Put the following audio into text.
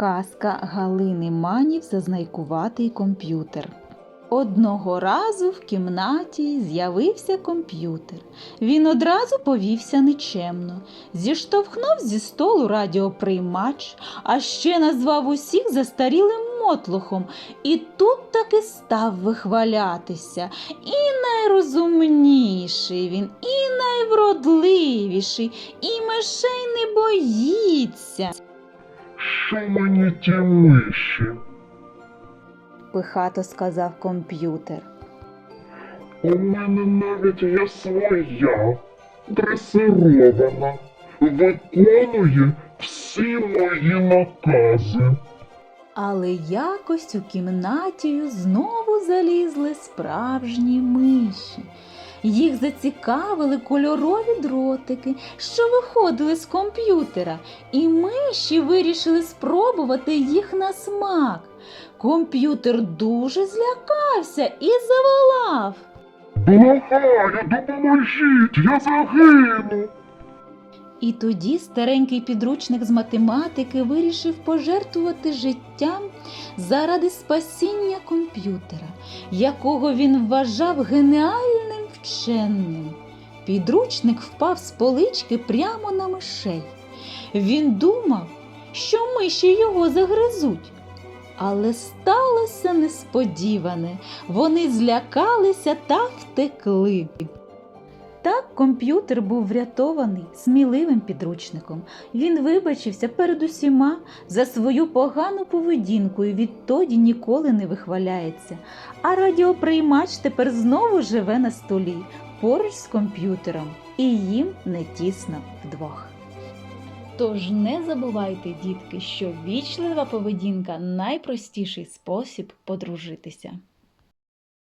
Казка Галини Манів Зазнайкуватий комп'ютер. Одного разу в кімнаті з'явився комп'ютер. Він одразу повівся нечемно, зіштовхнув зі столу радіоприймач, а ще назвав усіх застарілим мотлохом, і тут таки став вихвалятися. І найрозумніший він, і найвродливіший, і мишей не боїться. Що мені ті миші? пихато сказав комп'ютер. У мене навіть є своя, дресирована, виконує всі мої накази. Але якось у кімнаті знову залізли справжні миші. Їх зацікавили кольорові дротики, що виходили з комп'ютера, і миші вирішили спробувати їх на смак. Комп'ютер дуже злякався і заволав. Благаю, допоможіть, я загину. І тоді старенький підручник з математики вирішив пожертвувати життям заради спасіння комп'ютера, якого він вважав геніальним вченим. Підручник впав з полички прямо на мишей. Він думав, що миші його загризуть. Але сталося несподіване. Вони злякалися та втекли. Так комп'ютер був врятований сміливим підручником. Він вибачився перед усіма за свою погану поведінку і відтоді ніколи не вихваляється. А радіоприймач тепер знову живе на столі поруч з комп'ютером, і їм не тісно вдвох. Тож не забувайте, дітки, що вічлива поведінка найпростіший спосіб подружитися.